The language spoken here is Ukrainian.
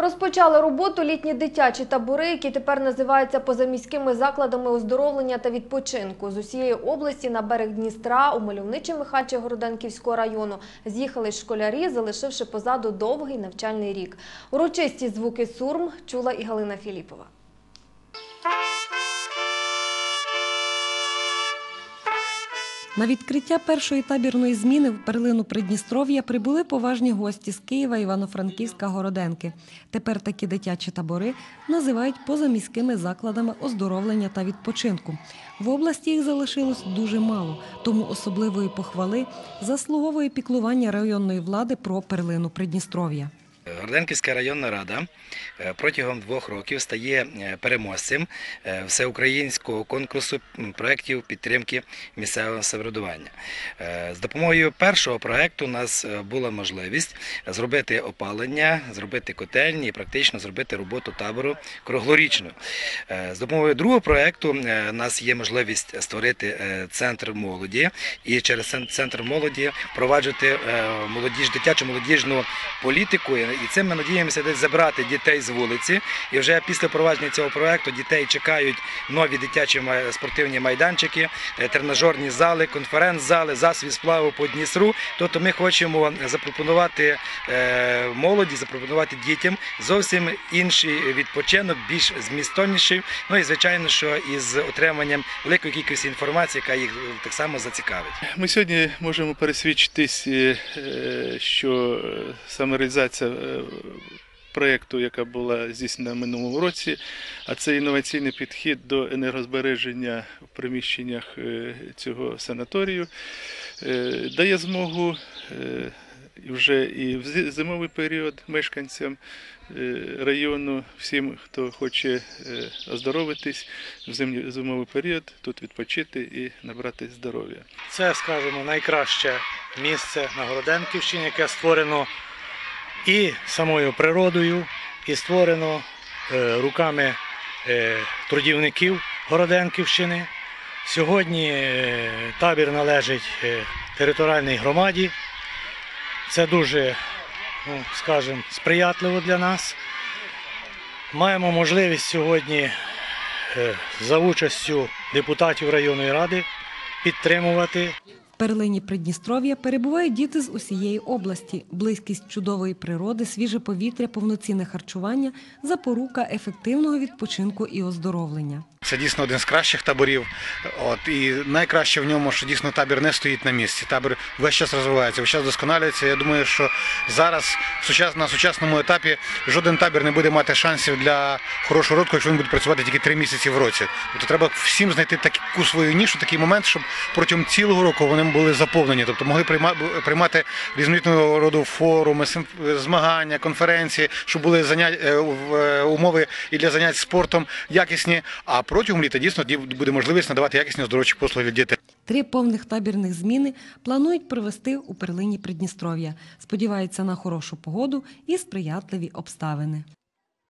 Розпочали роботу літні дитячі табори, які тепер називаються позаміськими закладами оздоровлення та відпочинку. З усієї області на берег Дністра у мальовничі Михачі Городенківського району з'їхали школярі, залишивши позаду довгий навчальний рік. Урочисті звуки сурм чула і Галина Філіпова. На відкриття першої табірної зміни в перлину Придністров'я прибули поважні гості з Києва, Івано-Франківська, Городенки. Тепер такі дитячі табори називають позаміськими закладами оздоровлення та відпочинку. В області їх залишилось дуже мало, тому особливої похвали заслуговує піклування районної влади про перлину Придністров'я. Горденківська районна рада е, протягом двох років стає е, переможцем е, всеукраїнського конкурсу проєктів підтримки місцевого самоврядування. З допомогою першого проєкту у нас була можливість зробити опалення, зробити котельні і практично зробити роботу табору круглорічну. З допомогою другого проєкту у нас є можливість створити центр молоді і через центр молоді впроваджувати молодіж, дитячу молодіжну політику. І цим ми надіємося десь забрати дітей з вулиці. І вже після впровадження цього проекту дітей чекають нові дитячі спортивні майданчики, е, тренажерні зали, конференц-зали, засіб сплаву по Дністру. Тобто ми хочемо запропонувати е, молоді, запропонувати дітям зовсім інший відпочинок, більш змістовніший. Ну і звичайно, що із отриманням великої кількості інформації, яка їх е, так само зацікавить. Ми сьогодні можемо пересвідчитись, е, е, що е, саме реалізація е, проєкту, яка була здійснена минулому році, а це інноваційний підхід до енергозбереження в приміщеннях е, цього санаторію, е, дає змогу е, вже і в зимовий період мешканцям е, району, всім, хто хоче е, оздоровитись в зимовий період, тут відпочити і набрати здоров'я. Це, скажімо, найкраще місце на Городенківщині, яке створено і самою природою, і створено е, руками е, трудівників Городенківщини. Сьогодні е, табір належить територіальній громаді. Це дуже, ну, скажімо, сприятливо для нас. Маємо можливість сьогодні за участю депутатів районної ради підтримувати перлині Придністров'я перебувають діти з усієї області. Близькість чудової природи, свіже повітря, повноцінне харчування, запорука ефективного відпочинку і оздоровлення. Це дійсно один з кращих таборів. От і найкраще в ньому, що дійсно табір не стоїть на місці. Табір весь час розвивається, весь час досконалюється. Я думаю, що зараз на сучасному етапі жоден табір не буде мати шансів для хорошого розвитку, якщо він буде працювати тільки три місяці в році. Тобто треба всім знайти таку свою нішу, такий момент, щоб протягом цілого року вони були заповнені, тобто могли прийма- приймати різноманітного роду форуми, змагання, конференції, щоб були занять е, е, умови і для занять спортом якісні. А протягом літа дійсно ді- буде можливість надавати якісні оздоровчі послуги для дітей. Три повних табірних зміни планують провести у перлині Придністров'я. Сподіваються на хорошу погоду і сприятливі обставини.